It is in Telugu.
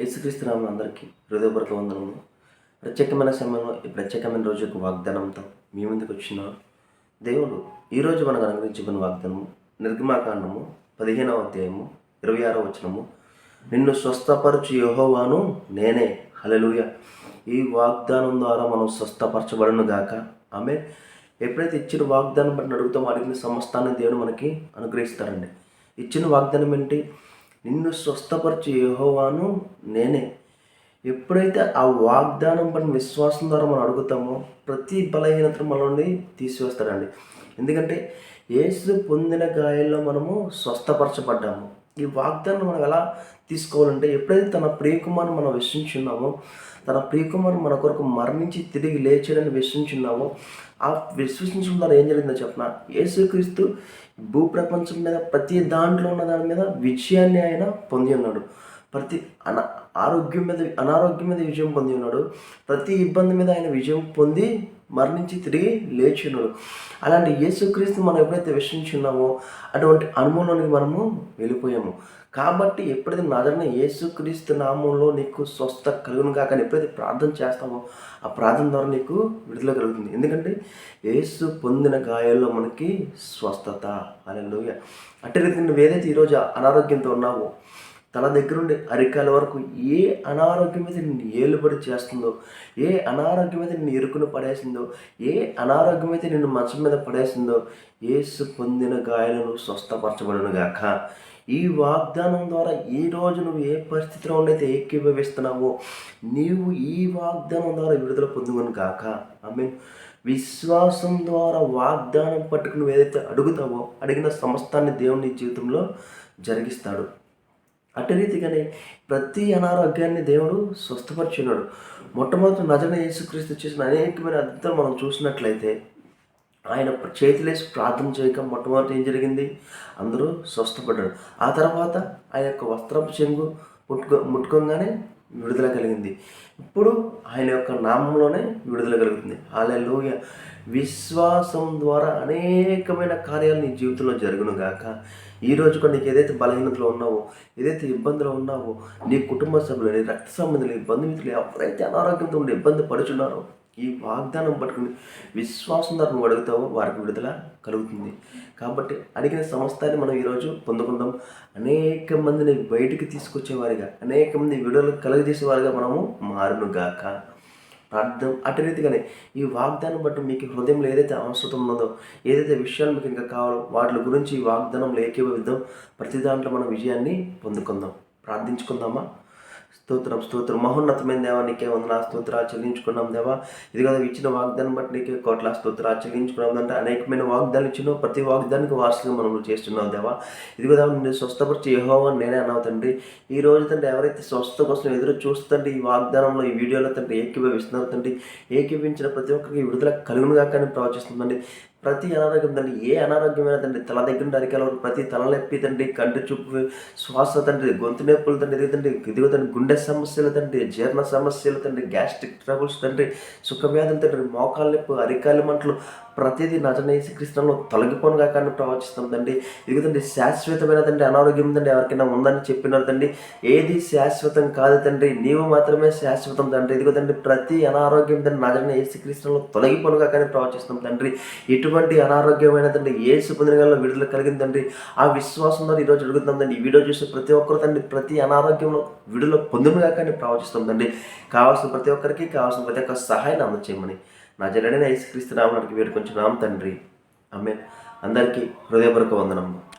యేసుక్రీస్తు నామం అందరికీ హృదయపూర్వక వందనము ప్రత్యేకమైన సమయంలో ఈ ప్రత్యేకమైన రోజు యొక్క వాగ్దానంతో మీ ముందుకు వచ్చిన దేవుడు ఈరోజు మనకు అనుగ్రహించబడిన వాగ్దానము నిర్గమాకాండము పదిహేనవ అధ్యాయము ఇరవై ఆరో వచనము. నిన్ను స్వస్థపరచు యెహోవాను నేనే. హలలుయ ఈ వాగ్దానం ద్వారా మనం స్వస్థపరచబడను గాక. ఆమె ఎప్పుడైతే ఇచ్చిన వాగ్దానం బట్టి అడుగుతామో అడిగిన సమస్తాన్ని దేవుడు మనకి అనుగ్రహిస్తారండి ఇచ్చిన వాగ్దానం ఏంటి? నిన్ను స్వస్థపరచు యహోవాను నేనే. ఎప్పుడైతే ఆ వాగ్దానం పని విశ్వాసం ద్వారా మనం అడుగుతామో ప్రతి బలహీనత మనల్ని తీసివేస్తాడండి. ఎందుకంటే యేసు పొందిన గాయాల్లో మనము స్వస్థపరచబడ్డాము. ఈ వాగ్దానం మనం ఎలా తీసుకోవాలంటే ఎప్పుడైతే తన ప్రియకుమారుని మనం విశ్వించున్నామో తన ప్రియకుమారుని మన కొరకు మరణించి తిరిగి లేచాడని విశ్వసించున్నామో ఆ విశ్వసించడం ద్వారా ఏం జరిగిందో చెప్పిన? యేసుక్రీస్తు భూప్రపంచం మీద ప్రతి దాంట్లో ఉన్న దాని మీద విజయాన్ని ఆయన పొంది ఉన్నాడు. ప్రతి అన ఆరోగ్యం మీద అనారోగ్యం మీద విజయం పొంది ఉన్నాడు. ప్రతి ఇబ్బంది మీద ఆయన విజయం పొంది మరణించి తిరిగి లేచిన్నాడు అలాంటి యేసుక్రీస్తు మనం ఎప్పుడైతే విశ్వసించున్నామో అటువంటి అనుభవంలోనికి మనము వెళ్ళిపోయాము. కాబట్టి ఎప్పుడైతే నాదన యేసుక్రీస్తు నామంలో నీకు స్వస్థ కలుగును కాక ఎప్పుడైతే ప్రార్థన చేస్తామో ఆ ప్రార్థన ద్వారా నీకు విడుదల కలుగుతుంది. ఎందుకంటే యేసు పొందిన గాయాల్లో మనకి స్వస్థత. అలెలుయ అట్టే రీతి నువ్వు ఏదైతే ఈరోజు అనారోగ్యంతో ఉన్నావో తల దగ్గర నుండి అరికాల వరకు ఏ అనారోగ్యం అయితే నిన్ను ఏలుబడి చేస్తుందో ఏ అనారోగ్యం అయితే నిన్ను ఇరుకును పడేసిందో ఏ అనారోగ్యం అయితే నిన్ను మంచం మీద పడేసిందో ఏసు పొందిన గాయాలను స్వస్థపరచబడును గాక ఈ వాగ్దానం ద్వారా ఈ రోజు నువ్వు ఏ పరిస్థితిలో ఉండైతే ఏకీభవిస్తున్నావో నీవు ఈ వాగ్దానం ద్వారా విడుదల పొందుకొని గాక ఐ మీన్ విశ్వాసం ద్వారా వాగ్దానం పట్టుకుని ఏదైతే అడుగుతావో అడిగిన సమస్తాన్ని దేవుని జీవితంలో జరిగిస్తాడు. అటు రీతిగానే ప్రతి అనారోగ్యాన్ని దేవుడు స్వస్థపరిచున్నాడు. మొట్టమొదటి నజన యేసుక్రీస్తు చేసిన అనేకమైన అద్భుతాలు మనం చూసినట్లయితే ఆయన చేతులేసి ప్రార్థన చేయక మొట్టమొదటి ఏం జరిగింది? అందరూ స్వస్థపడ్డారు. ఆ తర్వాత ఆయన యొక్క వస్త్రం చెంగు ముట్టుకో ముట్టుకోగానే విడుదల కలిగింది. ఇప్పుడు ఆయన యొక్క నామంలోనే విడుదల కలుగుతుంది. అలెలోయ విశ్వాసం ద్వారా అనేకమైన కార్యాలు నీ జీవితంలో జరుగును గాక. ఈ రోజు కూడా నీకు ఏదైతే బలహీనతలో ఉన్నావో ఏదైతే ఇబ్బందులు ఉన్నావో నీ కుటుంబ సభ్యులు నీ రక్త సంబంధులు బంధుమిత్రులు ఎవరైతే అనారోగ్యంతో ఉండి ఇబ్బంది పడుచున్నారో ఈ వాగ్దానం పట్టుకుని విశ్వాసం ద్వారా నువ్వు అడుగుతావో వారికి విడుదల కలుగుతుంది. కాబట్టి అడిగిన సమస్తాన్ని మనం ఈరోజు పొందుకుందాం. అనేక మందిని బయటికి తీసుకొచ్చేవారిగా అనేక మంది విడుదల కలుగజేసేవారిగా మనము మారును గాక. ప్రార్థన అటు రీతిగానే ఈ వాగ్దానం బట్టి మీకు హృదయంలో ఏదైతే అవసరం ఉన్నదో ఏదైతే విషయాలు మీకు ఇంకా కావాలో వాటి గురించి ఈ వాగ్దానంలో ఏకీభవిద్దాం ప్రతి దాంట్లో మనం విజయాన్ని పొందుకుందాం. ప్రార్థించుకుందామా? స్తోత్రం స్తోత్రం. మహోన్నతమైన దేవా నీకే వందన స్తోత్రాలు చెల్లించుకున్నాం దేవా. ఇది కదా ఇచ్చిన వాగ్దానం బట్టి నీకే కోట్ల స్తోత్రాలు చెల్లించుకున్నాం అంటే అనేకమైన వాగ్దానాలు ఇచ్చిన ప్రతి వాగ్దానికి వారసుగా మనం చేస్తున్నాం దేవా. ఇది కదా నేను స్వస్థపరిచి యెహోవా నేనే అన్నావు తండ్రి. ఈ రోజు తండ్రి ఎవరైతే స్వస్థ కోసం ఎదురు చూస్తుంటే ఈ వాగ్దానంలో ఈ వీడియోలో తండ్రి ఏకీభవిస్తున్నారు తండ్రి. ఏకీభించిన ప్రతి ఒక్కరికి విడుదల కలుగునుగా కానీ ప్రవచిస్తుందండి ప్రతి అనారోగ్యం తండ్రి ఏ అనారోగ్యమైన తండ్రి తల దగ్గర నుండి అరికాల వరకు ప్రతి తలనొప్పి తండ్రి కంటి చూపు శ్వాస తండ్రి గొంతు నొప్పులు తండ్రి ఇది తండ్రి ఇదిగో తండ్రి గుండె సమస్యలు తండ్రి జీర్ణ సమస్యలు తండ్రి గ్యాస్ట్రిక్ ట్రబుల్స్ తండ్రి సుఖవ్యాధులు తండ్రి మోకాలు నొప్పి అరికాలి మంటలు ప్రతిదీ నజనేసి కృష్ణలో తొలగిపోను కానీ ప్రవచిస్తాం తండ్రి ఇదిగో తండ్రి శాశ్వతమైన తండ్రి అనారోగ్యం తండ్రి ఎవరికైనా ఉందని చెప్పినారు తండ్రి ఏది శాశ్వతం కాదు తండ్రి నీవు మాత్రమే శాశ్వతం తండ్రి. ఇదిగో తండ్రి ప్రతి అనారోగ్యం తండ్రి నజన ఏసు తొలగిపోను తొలగిపోనుగా కానీ ప్రవచిస్తాం తండ్రి. ఎటువంటి అనారోగ్యమైన తండ్రి ఏసు పొందిన విడుదల కలిగింది తండ్రి. ఆ విశ్వాసం ద్వారా ఈరోజు అడుగుతున్నాం తండ్రి ఈ వీడియో చూసే ప్రతి ఒక్కరు తండ్రి ప్రతి అనారోగ్యంలో విడుదల పొందునుగా కానీ ప్రవచిస్తాం తండ్రి. కావాల్సిన ప్రతి ఒక్కరికి కావాల్సిన ప్రతి ఒక్క సహాయాన్ని అందచేయమని నా జనడైన యేసుక్రీస్తు నామనికి వేడుకొంచున్నాం తండ్రి. ఆమె అందరికీ హృదయపూర్వక వందనము